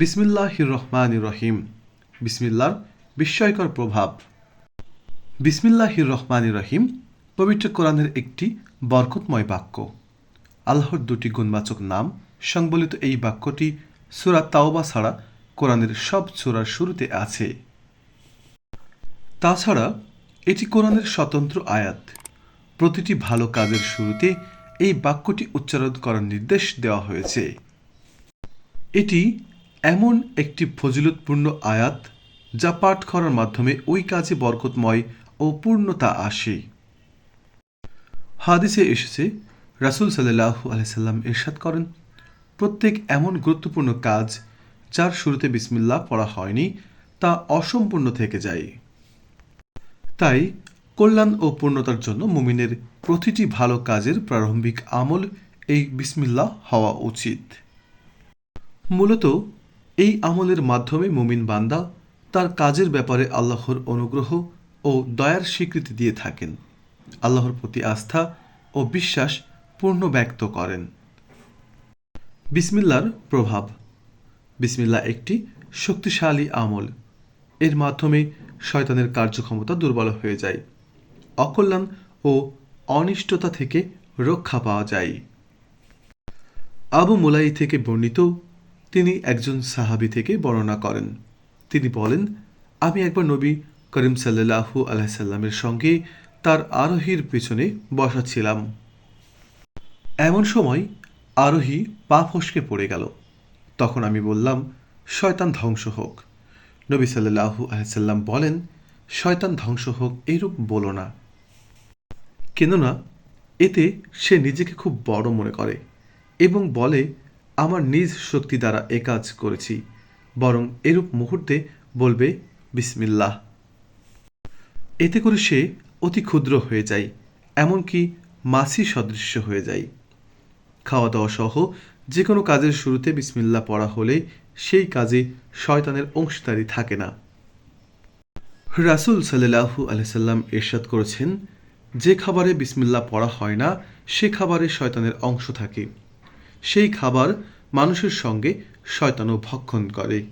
বিসমিল্লাহ রহমান রহিম বিসমিল্লার বিস্ময়কর প্রভাব। বিসমিল্লাহ রহমান রহিম পবিত্র কোরআনের একটি বরকতময় বাক্য। আল্লাহর দুটি গুণবাচক নাম সংবলিত এই বাক্যটি সুরা তাওবা ছাড়া কোরআনের সব সুরার শুরুতে আছে। তাছাড়া এটি কোরআনের স্বতন্ত্র আয়াত। প্রতিটি ভালো কাজের শুরুতে এই বাক্যটি উচ্চারণ করার নির্দেশ দেওয়া হয়েছে। এটি এমন একটি ফজিলতপূর্ণ আয়াত যা পাঠ করার মাধ্যমে ওই কাজে বরকতময় ও পূর্ণতা আসে। হাদিসে এসেছে, রাসুল সাল্লাহ আলাইসাল্লাম ইরশাদ করেন, প্রত্যেক এমন গুরুত্বপূর্ণ কাজ যার শুরুতে বিসমিল্লা পড়া হয়নি তা অসম্পূর্ণ থেকে যায়। তাই কল্যাণ ও পূর্ণতার জন্য মুমিনের প্রতিটি ভালো কাজের প্রারম্ভিক আমল এই বিসমিল্লা হওয়া উচিত। মূলত এই আমলের মাধ্যমে মুমিন বান্দা তার কাজের ব্যাপারে আল্লাহর অনুগ্রহ ও দয়ার স্বীকৃতি দিয়ে থাকেন। আল্লাহর প্রতি আস্থা ও বিশ্বাস পূর্ণ ব্যক্ত করেন। বিসমিল্লার প্রভাব। বিসমিল্লা একটি শক্তিশালী আমল। এর মাধ্যমে শয়তানের কার্যক্ষমতা দুর্বল হয়ে যায়। অকল্যাণ ও অনিষ্টতা থেকে রক্ষা পাওয়া যায়। আবু মুলাই থেকে বর্ণিত তিনি একজন সাহাবি থেকে বর্ণনা করেন। তিনি বলেন, আমি একবার নবী করিম সাল্লাহু আলাইসাল্লামের সঙ্গে তার আরোহীর পেছনে বসা ছিলাম। এমন সময় আরোহী পা ফসকে পড়ে গেল। তখন আমি বললাম, শয়তান ধ্বংস হোক। নবী সাল্লাহু আলাইসাল্লাম বলেন, শয়তান ধ্বংস হোক, এইরূপ বলো না। কেননা এতে সে নিজেকে খুব বড় মনে করে এবং বলে আমার নিজ শক্তি দ্বারা এ কাজ করেছি। বরং এরূপ মুহূর্তে বলবে, বিসমিল্লাহ। এতে করে সে অতি ক্ষুদ্র হয়ে যায়, এমনকি মাছি সদৃশ্য হয়ে যায়। খাওয়া দাওয়া সহ যে কোনো কাজের শুরুতে বিসমিল্লা পড়া হলে সেই কাজে শয়তানের অংশীদারি থাকে না। রাসুল সাল্লাহু আলসাল্লাম এরশাদ করেছেন, যে খাবারে বিসমিল্লা পড়া হয় না, সে খাবারে শয়তানের অংশ থাকে। সেই খাবার মানুষের সঙ্গে শয়তানও ভক্ষণ করে।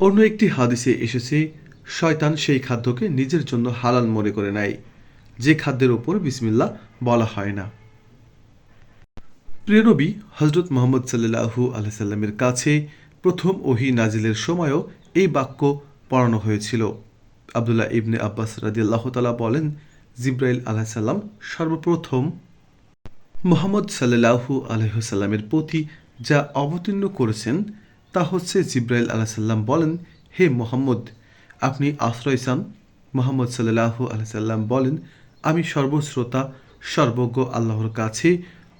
অন্য একটি হাদিসে এসেছে, শয়তান সেই খাদ্যকে নিজের জন্য হালাল মনে করে নেয়। যে খাদ্যের ওপর বিসমিল্লা বলা হয় না। প্রিয়নবী হজরত মোহাম্মদ সাল্লাহু আলসাল্লামের কাছে প্রথম ওহি নাজিলের সময়ও এই বাক্য পড়ানো হয়েছিল। আবদুল্লাহ ইবনে আব্বাস রাদিয়াল্লাহ তালা বলেন, জিব্রাইল আলাহিসাল্লাম সর্বপ্রথম মোহাম্মদ সাল্লাহু আলহ্লামের প্রতি যা অবতীর্ণ করেছেন, তা হচ্ছে জিব্রাইল আলাহিসাল্লাম বলেন, হে মোহাম্মদ, আপনি আশ্রয় চান। মোহাম্মদ সাল্লাহু আলহিসাল্লাম বলেন, আমি সর্বশ্রোতা, সর্বজ্ঞ আল্লাহর কাছে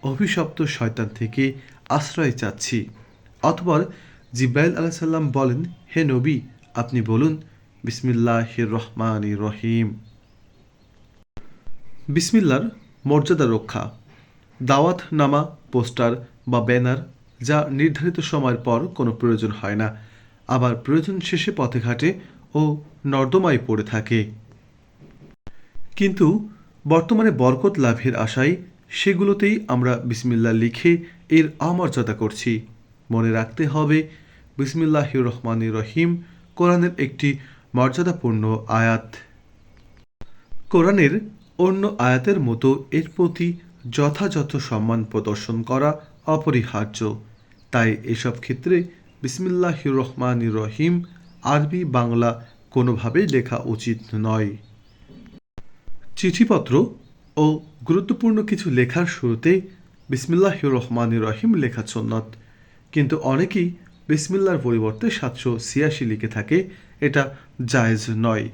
অভিশপ্ত শয়তান থেকে আশ্রয় চাচ্ছি। অথবা জিব্রাইল আলাহিসাল্লাম বলেন, হে নবী, আপনি বলুন বিসমিল্লাহ রহমান রহিম। বিসমিল্লার মর্যাদা রক্ষা। দাওয়াত নামা পোস্টার বা ব্যানার যা নির্ধারিত সময়ের পর কোনো প্রয়োজন হয় না, আবার প্রয়োজন শেষে পথে ঘাটে ও নর্দমায় পড়ে থাকে। কিন্তু বর্তমানে বরকত লাভের আশায় সেগুলোতেই আমরা বিসমিল্লা লিখে এর অমর্যাদা করছি। মনে রাখতে হবে বিসমিল্লাহ রহমান রহিম কোরআনের একটি মর্যাদাপূর্ণ আয়াত। কোরআনের অন্য আয়াতের মতো এর প্রতি যথাযথ সম্মান প্রদর্শন করা অপরিহার্য। তাই এসব ক্ষেত্রে বিসমিল্লাহ রহমান রহিম আরবি বাংলা কোনোভাবেই লেখা উচিত নয়। চিঠিপত্র ও গুরুত্বপূর্ণ কিছু লেখার শুরুতে বিসমিল্লাহ রহমান রহিম লেখা সন্নত। কিন্তু অনেকেই বিসমিল্লার পরিবর্তে সাতশো ছিয়াশি লিখে থাকে, এটা জায়েজ নয়।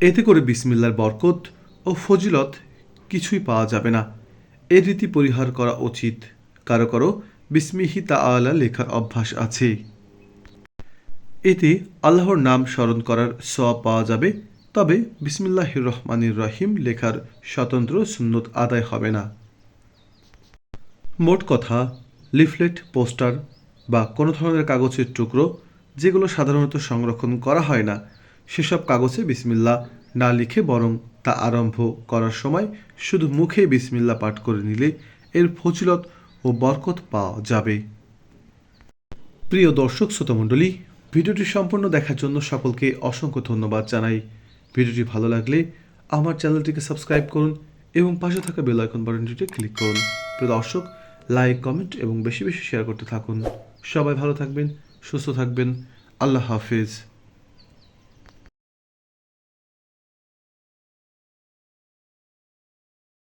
এতে করে বিসমিল্লার বরকত ও ফজিলত কিছুই পাওয়া যাবে না। এ রীতি পরিহার করা উচিত। কারও কারও বিসমিহি তা আলা লেখার অভ্যাস আছে। এতে আল্লাহর নাম স্মরণ করার সব পাওয়া যাবে। তবে বিসমিল্লাহ রহমানির রহিম লেখার স্বতন্ত্র সুন্নত আদায় হবে না। মোট কথা, লিফলেট, পোস্টার বা কোনো ধরনের কাগজের টুকরো, যেগুলো সাধারণত সংরক্ষণ করা হয় না, সেসব কাগজে বিসমিল্লা না লিখে বরং তা আরম্ভ করার সময় শুধু মুখে বিসমিল্লা পাঠ করে নিলে এর ফজিলত ও বরকত পাওয়া যাবে। প্রিয় দর্শক, শ্রোতামণ্ডলী, ভিডিওটি সম্পূর্ণ দেখার জন্য সকলকে অসংখ্য ধন্যবাদ জানাই। ভিডিওটি ভালো লাগলে আমার চ্যানেলটিকে সাবস্ক্রাইব করুন এবং পাশে থাকা বেল আইকন বাটনটিতে ক্লিক করুন। প্রিয় দর্শক, লাইক, কমেন্ট এবং বেশি বেশি শেয়ার করতে থাকুন। সবাই ভালো থাকবেন, সুস্থ থাকবেন। আল্লাহ হাফিজ।